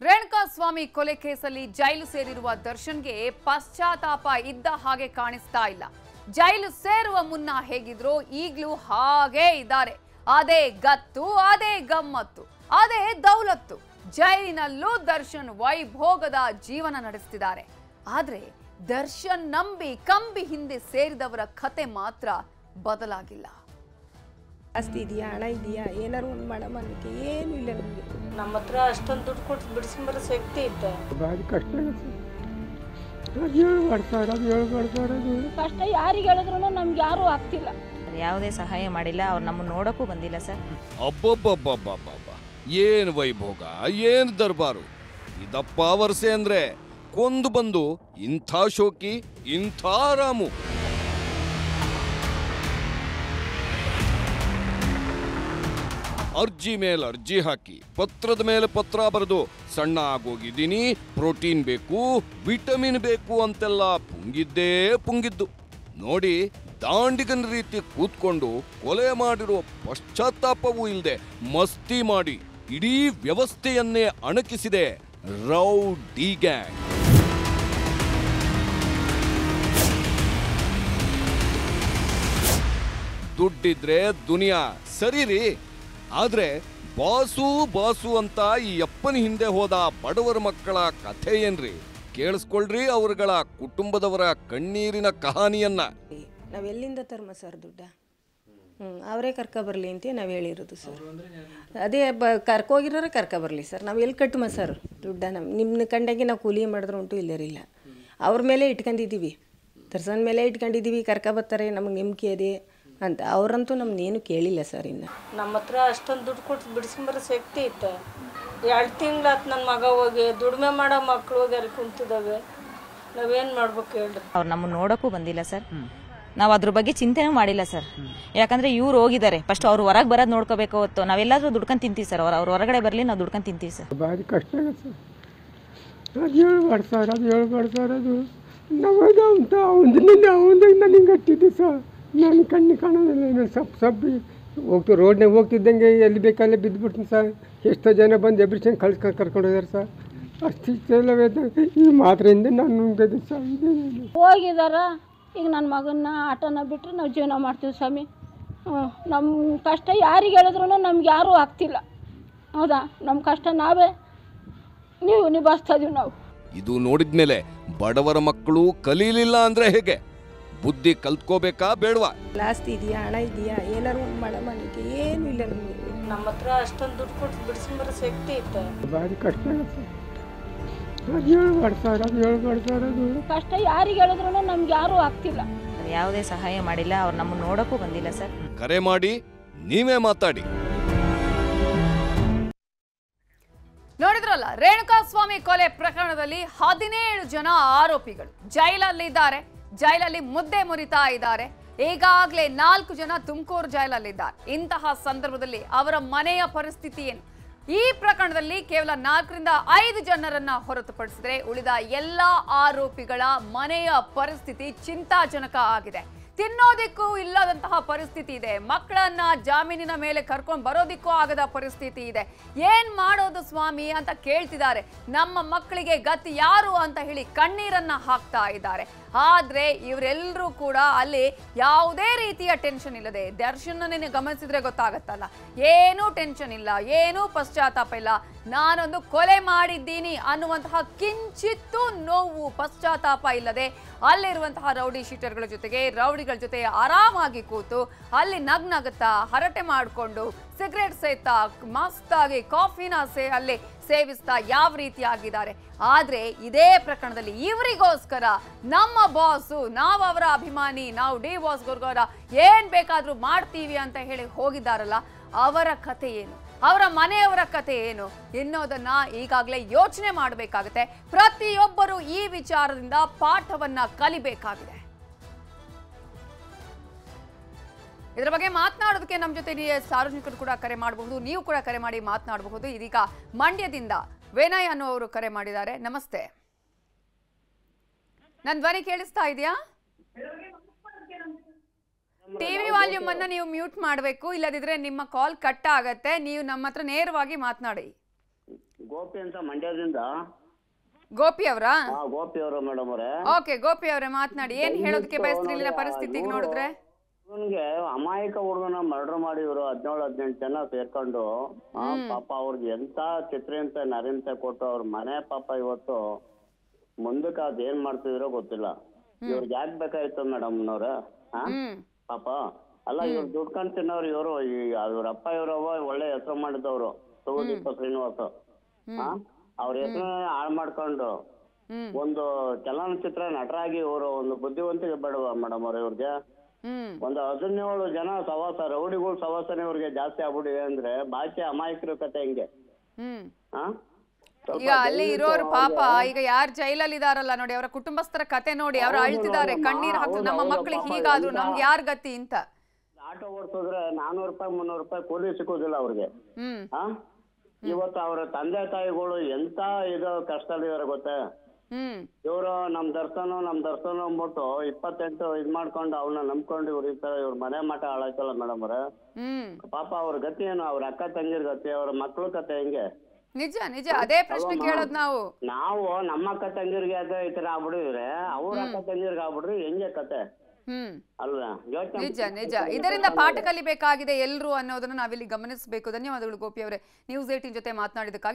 ರೇಣುಕಾಸ್ವಾಮಿ ಕೊಲೆ ಕೇಸಲ್ಲಿ ಜೈಲು ಸೇರಿರುವ ದರ್ಶನ್ಗೆ ಪಶ್ಚಾತ್ತಾಪ ಇದ್ದ ಹಾಗೆ ಕಾಣಿಸ್ತಾ ಇಲ್ಲ. ಜೈಲು ಸೇರುವ ಮುನ್ನ ಹೇಗಿದ್ರು ಈಗಲೂ ಹಾಗೇ ಇದ್ದಾರೆ. ಅದೇ ಗತ್ತು, ಅದೇ ಗಮ್ಮತ್ತು, ಅದೇ ದೌಲತ್ತು. ಜೈಲಿನಲ್ಲೂ ದರ್ಶನ್ ವೈಭೋಗದ ಜೀವನ ನಡೆಸ್ತಿದ್ದಾರೆ. ಆದ್ರೆ ದರ್ಶನ್ ನಂಬಿ ಕಂಬಿ ಹಿಂದೆ ಸೇರಿದವರ ಕತೆ ಮಾತ್ರ ಬದಲಾಗಿಲ್ಲ. ಆಸ್ತಿ ಇದೆಯಾ ಹಣ ಇದೆಯಾ ಏನಾರು ಒಂದು ಮಾಡಮ್ಮ ಅನ್ನೋಕ್ಕೆ ಏನೂ ಇಲ್ಲ ನಮಗೆ. ನಮ್ಮ ಹತ್ರ ಅಷ್ಟೊಂದು ದುಡ್ಡು ಕೊಟ್ಟು ಬಿಡಿಸ್ಕೊಂಬರೋ ಶಕ್ತಿ ಇತ್ತು. ಭಾರಿ ಕಷ್ಟ ಕಷ್ಟ ಯಾರಿಗೆ ಹೇಳಿದ್ರು ನಮ್ಗೆ ಯಾರೂ ಆಗ್ತಿಲ್ಲ. ಯಾವುದೇ ಸಹಾಯ ಮಾಡಿಲ್ಲ ಅವ್ರು ನಮ್ಮನ್ನು ನೋಡೋಕ್ಕೂ ಬಂದಿಲ್ಲ ಸರ್. ಅಬ್ಬಬ್ಬಬ್ಬಬ್ಬಬ್ಬ ಏನು ವೈಭೋಗ ಏನು ದರ್ಬಾರು. ಇದಪ್ಪ ವರ್ಷೆ ಅಂದ್ರೆ ಕೊಂದು ಬಂದು ಇಂಥ ಶೋಕಿ ಇಂಥ ರಾಮು. ಅರ್ಜಿ ಮೇಲೆ ಅರ್ಜಿ ಹಾಕಿ, ಪತ್ರದ ಮೇಲೆ ಪತ್ರ ಬರೆದು ಸಣ್ಣ ಆಗೋಗಿದ್ದೀನಿ ಪ್ರೋಟೀನ್ ಬೇಕು, ವಿಟಮಿನ್ ಬೇಕು ಅಂತೆಲ್ಲ ಪುಂಗಿದ್ದೇ ಪುಂಗಿದ್ದು. ನೋಡಿ, ದಾಂಡಿಗನ ರೀತಿ ಕೂತ್ಕೊಂಡು ಕೊಲೆ ಮಾಡಿರೋ ಪಶ್ಚಾತ್ತಾಪವೂ ಇಲ್ಲದೆ ಮಸ್ತಿ ಮಾಡಿ ಇಡೀ ವ್ಯವಸ್ಥೆಯನ್ನೇ ಅಣಕಿಸಿದೆ ರೌ ಡಿ ಗ್ಯಾಂಗ್. ದುಡ್ಡಿದ್ರೆ ದುನಿಯಾ. ಸರಿ ರೀ ಆದ್ರೆ ಬಾಸು ಬಾಸು ಅಂತ ಈ ಅಪ್ಪನ ಹಿಂದೆ ಹೋದ ಬಡವರ ಮಕ್ಕಳ ಕಥೆ ಏನ್ರಿ? ಕೇಳಿಸ್ಕೊಳ್ರಿ ಅವರುಗಳ ಕುಟುಂಬದವರ ಕಣ್ಣೀರಿನ ಕಹಾನಿಯನ್ನ. ನಾವು ಎಲ್ಲಿಂದ ತರ್ಮ ಸರ್ ದುಡ್ಡ? ಹ್ಞೂ ಅವರೇ ಕರ್ಕ ಬರಲಿ ಅಂತ ನಾವು ಹೇಳಿರೋದು ಸರ್. ಅದೇ ಬ ಕರ್ಕೋಗಿರೋರೆ ಕರ್ಕ ಬರಲಿ ಸರ್. ನಾವು ಎಲ್ಲಿ ಕಟ್ಟುಮ ಸರ್ ದುಡ್ಡ ನಮ್ಮ ನಿಮ್ಮ ಕಂಡಾಗೆ ನಾವು ಕೂಲಿ ಮಾಡಿದ್ರು ಉಂಟು ಇಲ್ಲರಿಲ್ಲ ಅವ್ರ ಮೇಲೆ ಇಟ್ಕೊಂಡಿದ್ದೀವಿ. ತರ್ಸನ್ ಮೇಲೆ ಇಟ್ಕೊಂಡಿದ್ದೀವಿ, ಕರ್ಕ ಬರ್ತಾರೆ, ನಮಗೆ ನಂಬಿಕೆ ಇದೆ ಅಂತ. ಅವರಂತೂ ನಮ್ಮನ್ನೇನು ಕೇಳಿಲ್ಲ ಸರ್ ಇನ್ನು. ನಮ್ಮ ಹತ್ರ ಅಷ್ಟೊಂದು ದುಡ್ಡು ಕೊಟ್ಟು ಬಿಡಿಸ್ಕೊಂಬರೋ ಶಕ್ತಿ ಇತ್ತು. ಎರಡು ತಿಂಗ್ಳಾತು ನನ್ನ ಮಗ ಹೋಗಿ ದುಡಿಮೆ ಮಾಡೋ ಮಕ್ಕಳು ಹೋಗಿ ಅಲ್ಲಿ ಕುಂತಿದ್ದಾವೆ. ನಾವೇನು ಮಾಡ್ಬೇಕು ಹೇಳ್ರಿ. ಅವ್ರು ನಮ್ಮನ್ನು ನೋಡೋಕ್ಕೂ ಬಂದಿಲ್ಲ ಸರ್. ನಾವು ಅದ್ರ ಬಗ್ಗೆ ಚಿಂತೆನೂ ಮಾಡಿಲ್ಲ ಸರ್. ಯಾಕಂದ್ರೆ ಇವ್ರು ಹೋಗಿದ್ದಾರೆ. ಫಸ್ಟ್ ಅವ್ರು ಹೊರಗೆ ಬರೋದು ನೋಡ್ಕೋಬೇಕು ಹೊತ್ತು. ನಾವೆಲ್ಲಾದ್ರೂ ದುಡ್ಕೊಂಡು ತಿಂತೀವಿ ಸರ್. ಅವ್ರು ಅವ್ರು ಹೊರಗಡೆ ಬರಲಿ ನಾವು ದುಡ್ಕೊಂಡು ತಿಂತೀವಿ ಸರ್. ಭಾರಿ ಕಷ್ಟ ಸರ್. ಅದು ಹೇಳ್ಬಾರ್ದು ಸರ್. ಅದು ಹೇಳ್ಬಾರ್ದು ಸರ್. ಅದು ಅಂತ. ಅವನಿಂದ ಅವನಿಂದ ಹಿಂಗೆ ಸರ್. ನಾನು ಕಣ್ಣು ಕಾಣೋದಿಲ್ಲ ನಾನು ಸಪ್ ಸಪ್ಪಿ ಹೋಗ್ತು ರೋಡ್ನಾಗ ಹೋಗ್ತಿದ್ದಂಗೆ ಎಲ್ಲಿ ಬೇಕಲ್ಲೇ ಬಿದ್ದುಬಿಡ್ತೀನಿ ಸರ್. ಎಷ್ಟೋ ಜನ ಬಂದು ಎಬ್ರಿಷನ್ ಕಳ್ಸ್ಕೊಂಡು ಕರ್ಕೊಂಡು ಹೋಗ್ಯಾರ ಸರ್. ಅಷ್ಟಿಷ್ಟೆಲ್ಲ ಈ ಮಾತ್ರೆಯಿಂದ ನಾನು ಸರ್. ಹೋಗಿದಾರ. ಈಗ ನನ್ನ ಮಗನ್ನ ಆಟನ ಬಿಟ್ಟರೆ ನಾವು ಜೀವನ ಮಾಡ್ತೀವಿ ಸ್ವಾಮಿ. ನಮ್ಮ ಕಷ್ಟ ಯಾರಿಗೆ ಹೇಳಿದ್ರು ನಮ್ಗೆ ಯಾರೂ ಆಗ್ತಿಲ್ಲ. ಹೌದಾ? ನಮ್ಮ ಕಷ್ಟ ನಾವೇ. ನೀವು ನಿಭಾಯಿಸ್ತಾ ಇದೀವಿ ನಾವು. ಇದು ನೋಡಿದ್ಮೇಲೆ ಬಡವರ ಮಕ್ಕಳು ಕಲೀಲಿಲ್ಲ ಅಂದ್ರೆ ಹೇಗೆ? ಬುದ್ಧಿ ಕಲ್ತ್ಕೋಬೇಕಾ ಬೇಡವಾ? ಆಸ್ತಿ ಇದೆಯಾ? ಹಣ ಇದೆಯಾ? ಏನಾರು ಒಂದು ಏನು ಇಲ್ಲ ನಮಗೆ. ನಮ್ಮ ಹತ್ರ ಅಷ್ಟೊಂದು ದುಡ್ಡು ಕೊಟ್ಟು ಬಿಡಿಸ್ಕೊಂಬರೋ ಶಕ್ತಿ ಇತ್ತು. ಭಾರಿ ಕಷ್ಟ ಯಾರಿಗೆ ಹೇಳಿದ್ರು ನಮ್ಗೆ ಯಾರೂ ಆಗ್ತಿಲ್ಲ. ಯಾವುದೇ ಸಹಾಯ ಮಾಡಿಲ್ಲ ಅವ್ರು ನಮ್ಮನ್ನು ನೋಡಕ್ಕೂ ಬಂದಿಲ್ಲ ಸರ್. ಕರೆ ಮಾಡಿ ನೀವೇ ಮಾತಾಡಿ. ನೋಡಿದ್ರಲ್ಲ ರೇಣುಕಾಸ್ವಾಮಿ ಕೊಲೆ ಪ್ರಕರಣದಲ್ಲಿ ಹದಿನೇಳು ಜನ ಆರೋಪಿಗಳು ಜೈಲಲ್ಲಿದ್ದಾರೆ. ಜೈಲಲ್ಲಿ ಮುದ್ದೆ ಮುರಿತಾ ಇದ್ದಾರೆ. ಈಗಾಗಲೇ ನಾಲ್ಕು ಜನ ತುಮಕೂರು ಜೈಲಲ್ಲಿದ್ದಾರೆ. ಇಂತಹ ಸಂದರ್ಭದಲ್ಲಿ ಅವರ ಮನೆಯ ಪರಿಸ್ಥಿತಿ ಏನು? ಈ ಪ್ರಕರಣದಲ್ಲಿ ಕೇವಲ ನಾಲ್ಕರಿಂದ ಐದು ಜನರನ್ನ ಹೊರತುಪಡಿಸಿದರೆ ಉಳಿದ ಎಲ್ಲ ಆರೋಪಿಗಳ ಮನೆಯ ಪರಿಸ್ಥಿತಿ ಚಿಂತಾಜನಕ ಆಗಿದೆ. ತಿನ್ನೋದಿಕ್ಕೂ ಇಲ್ಲದಂತಹ ಪರಿಸ್ಥಿತಿ ಇದೆ. ಮಕ್ಕಳನ್ನ ಜಾಮೀನಿನ ಮೇಲೆ ಕರ್ಕೊಂಡು ಬರೋದಿಕ್ಕೂ ಆಗದ ಪರಿಸ್ಥಿತಿ ಇದೆ. ಏನ್ ಮಾಡೋದು ಸ್ವಾಮಿ ಅಂತ ಕೇಳ್ತಿದ್ದಾರೆ. ನಮ್ಮ ಮಕ್ಕಳಿಗೆ ಗತಿ ಯಾರು ಅಂತ ಹೇಳಿ ಕಣ್ಣೀರನ್ನ ಹಾಕ್ತಾ ಇದ್ದಾರೆ. ಆದ್ರೆ ಇವರೆಲ್ಲರೂ ಕೂಡ ಅಲ್ಲಿ ಯಾವುದೇ ರೀತಿಯ ಟೆನ್ಷನ್ ಇಲ್ಲದೆ, ದರ್ಶನನೇ ಗಮನಿಸಿದ್ರೆ ಗೊತ್ತಾಗತ್ತಲ್ಲ. ಏನೂ ಟೆನ್ಷನ್ ಇಲ್ಲ, ಏನೂ ಪಶ್ಚಾತ್ತಾಪ ಇಲ್ಲ. ನಾನೊಂದು ಕೊಲೆ ಮಾಡಿದ್ದೀನಿ ಅನ್ನುವಂತಹ ಕಿಂಚಿತ್ತೂ ನೋವು, ಪಶ್ಚಾತ್ತಾಪ ಇಲ್ಲದೆ ಅಲ್ಲಿರುವಂತಹ ರೌಡಿ ಶೀಟರ್ಗಳ ಜೊತೆಗೆ, ರೌಡಿಗಳ ಜೊತೆ ಆರಾಮಾಗಿ ಕೂತು ಅಲ್ಲಿ ನಗ್ನಗುತ್ತಾ ಹರಟೆ ಮಾಡಿಕೊಂಡು ಸಿಗರೇಟ್ ಸೇತಾ ಮಸ್ತಾಗಿ ಕಾಫಿನ ಸೇ ಅಲ್ಲಿ ಸೇವಿಸ್ತಾ ಯಾವ ರೀತಿ ಆಗಿದ್ದಾರೆ. ಆದರೆ ಇದೇ ಪ್ರಕರಣದಲ್ಲಿ ಇವರಿಗೋಸ್ಕರ ನಮ್ಮ ಬಾಸು, ನಾವು ಅವರ ಅಭಿಮಾನಿ, ನಾವು ಡಿ ಬಾಸ್ ಗುರುಗೌರ ಏನ್ ಬೇಕಾದರೂ ಮಾಡ್ತೀವಿ ಅಂತ ಹೇಳಿ ಹೋಗಿದ್ದಾರಲ್ಲ, ಅವರ ಕತೆ ಏನು? ಅವರ ಮನೆಯವರ ಕತೆ ಏನು? ಎನ್ನೋದನ್ನ ಈಗಾಗಲೇ ಯೋಚನೆ ಮಾಡಬೇಕಾಗುತ್ತೆ. ಪ್ರತಿಯೊಬ್ಬರು ಈ ವಿಚಾರದಿಂದ ಪಾಠವನ್ನ ಕಲಿಬೇಕಾಗಿದೆ. ಇದರ ಬಗ್ಗೆ ಮಾತನಾಡೋದಕ್ಕೆ ನಮ್ಮ ಜೊತೆ ಸಾರ್ವಜನಿಕರು ಕೂಡ ಕರೆ ಮಾಡಬಹುದು. ನೀವು ಕೂಡ ಕರೆ ಮಾಡಿ ಮಾತನಾಡಬಹುದು. ಇದೀಗ ಮಂಡ್ಯದಿಂದ ವಿನಯ್ ಅನ್ನುವರು ಕರೆ ಮಾಡಿದ್ದಾರೆ. ನಮಸ್ತೆ. ನನ್ ಧ್ವನಿ ಕೇಳಿಸ್ತಾ ಇದೆಯಾ? ಟಿವಿ ವಾಲ್ಯೂಮ್ ಅನ್ನ ನೀವು ಮ್ಯೂಟ್ ಮಾಡಬೇಕು. ಇಲ್ಲದಿದ್ರೆ ನಿಮ್ಮ ಕಾಲ್ ಕಟ್ ಆಗತ್ತೆ. ನೀವು ನಮ್ಮ ಹತ್ರ ನೇರವಾಗಿ ಮಾತನಾಡಿ. ಗೋಪಿ ಅಂತ ಮಂಡ್ಯದಿಂದ. ಗೋಪಿ ಅವರಾ? ಗೋಪಿ ಅವರ ಮೇಡಮ್ ಅವರೇ. ಓಕೆ ಗೋಪಿ ಅವರೇ ಮಾತನಾಡಿ. ಏನ್ ಹೇಳೋದಕ್ಕೆ ಬಯಸ್ತೀರಿ? ಇಲ್ಲಿನ ಪರಿಸ್ಥಿತಿಗೆ ನೋಡಿದ್ರೆ? ಇವನ್ಗೆ ಅಮಾಯಕ ಹುಡುಗನ ಮರ್ಡರ್ ಮಾಡಿ ಇವರು ಹದಿನೇಳು ಹದಿನೆಂಟು ಜನ ಸೇರ್ಕೊಂಡು ಆ, ಪಾಪ ಅವ್ರಿಗೆ ಎಂತ ಚಿತ್ರಿಂತೆ ನರಿಂತೆ ಕೊಟ್ಟು ಅವ್ರ ಮನೆ ಪಾಪ ಇವತ್ತು ಮುಂದಕ್ಕೆ ಅದ್ ಏನ್ ಮಾಡ್ತಿದಿರೋ ಗೊತ್ತಿಲ್ಲ. ಇವ್ರಿಗೆ ಯಾಕೆ ಬೇಕಾಯ್ತು ಮೇಡಮ್ನವ್ರ ಹಾ? ಹ್ಮ್. ಪಾಪ? ಅಲ್ಲ ಇವ್ರು ದುಡ್ಕೊಂಡ್ ತಿನ್ನೋರು ಇವರು ಇವ್ರ ಅಪ್ಪ ಇವ್ರವ್ವ ಒಳ್ಳೆ ಹೆಸರು ಮಾಡಿದವ್ರು ಸುದೀಪ ಶ್ರೀನಿವಾಸ ಹಾ? ಅವ್ರ ಹೆಸರು ಹಾಳು ಮಾಡ್ಕೊಂಡು ಹ್ಮ್. ಒಂದು ಚಲನಚಿತ್ರ ನಟರಾಗಿ ಇವರು ಒಂದು ಬುದ್ಧಿವಂತಿಕೆ ಬೇಡವಾ ಮೇಡಮ್ ಅವ್ರ ಇವ್ರಿಗೆ. ಒಂದು ಹದಿನೇಳು ಜನ ಸವಾಸ ರೌಡಿಗಳು ಸವಾಸನೆ ಅವ್ರಿಗೆ ಜಾಸ್ತಿ ಆಗ್ಬಿಟ್ಟಿದೆ ಅಂದ್ರೆ ಬಾಕಿ ಅಮಾಯಕರ ಕತೆ ಹೆಂಗೆ. ಸ್ವಲ್ಪ ಈಗ ಅಲ್ಲಿ ಇರೋರು ಪಾಪ ಈಗ ಯಾರು ಜೈಲಲ್ಲಿ ಇದಾರಲ್ಲ ನೋಡಿ ಅವರ ಕುಟುಂಬಸ್ಥರ ಕತೆ ನೋಡಿ ಅವ್ರು ಅಳ್ತಿದ್ದಾರೆ ಕಣ್ಣೀರ್ ಹಾಕ್ತಾರೆ ನಮ್ಮ ಮಕ್ಳಿಗೆ ಹೀಗಾದ್ರು ನಮ್ಗೆ ಯಾರ್ ಗತಿ ಅಂತ. ಆಟೋ ಓಡಿಸಿದ್ರೆ ನಾನೂರು ರೂಪಾಯಿ ಮುನ್ನೂರು ರೂಪಾಯಿ ಕೂಲಿ ಸಿಕ್ಕುದಿಲ್ಲ ಅವ್ರಿಗೆ. ಇವತ್ತು ಅವರ ತಂದೆ ತಾಯಿಗಳು ಎಂತ ಇದು ಕಷ್ಟದಲ್ಲಿದಾರೆ ಗೊತ್ತಾ? ಹ್ಮ್. ಇವರು ನಮ್ ದರ್ಶನ ನಮ್ ದರ್ಶನ ಅಂದ್ಬಿಟ್ಟು ಇಪ್ಪತ್ತೆಂಟು ಇದ್ ಮಾಡ್ಕೊಂಡು ಅವ್ನ ನಂಬ್ಕೊಂಡು ಇವ್ರ ಈ ತರ ಇವ್ರ ಮನೆ ಮಠ ಹಾಳಾಯ್ತಲ್ಲ ಮೇಡಮ್ ಅವ್ರೆ. ಹ್ಮ್. ಪಾಪ ಅವ್ರ ಗತಿ ಏನು? ಅವ್ರ ಅಕ್ಕ ತಂಗಿರ್ ಗತಿ ಅವ್ರ ಮಕ್ಳ ಕತೆ ಹೆಂಗೆ? ನಿಜ ನಿಜ. ಅದೇ ಪ್ರಶ್ನೆ? ಕೇಳೋದ್ ನಾವು. ನಾವು ನಮ್ಮ ಅಕ್ಕ ತಂಗಿರ್ಗೆ ಅದೇ ಈ ತರ ಆಗ್ಬಿಡಿದ್ರೆ ಅವ್ರ ಅಕ್ಕ ತಂಗಿರ್ಗೆ ಆಗ್ಬಿಡ್ರಿ ಹೆಂಗೆ ಕತೆ? ಹ್ಮ್. ಅಲ್ವಾ? ಯೋಚನೆ ನಿಜ ನಿಜ. ಇದರಿಂದ ಪಾಠ ಕಲಿಬೇಕಾಗಿದೆ ಎಲ್ರು ಅನ್ನೋದನ್ನ ನಾವಿಲ್ಲಿ ಗಮನಿಸಬೇಕು. ಧನ್ಯವಾದಗಳು ಗೋಪಿ ಅವರೇ. ನ್ಯೂಸ್ ಏಟಿನ್ ಜೊತೆ ಮಾತನಾಡಿದಕ್ಕಾಗಿ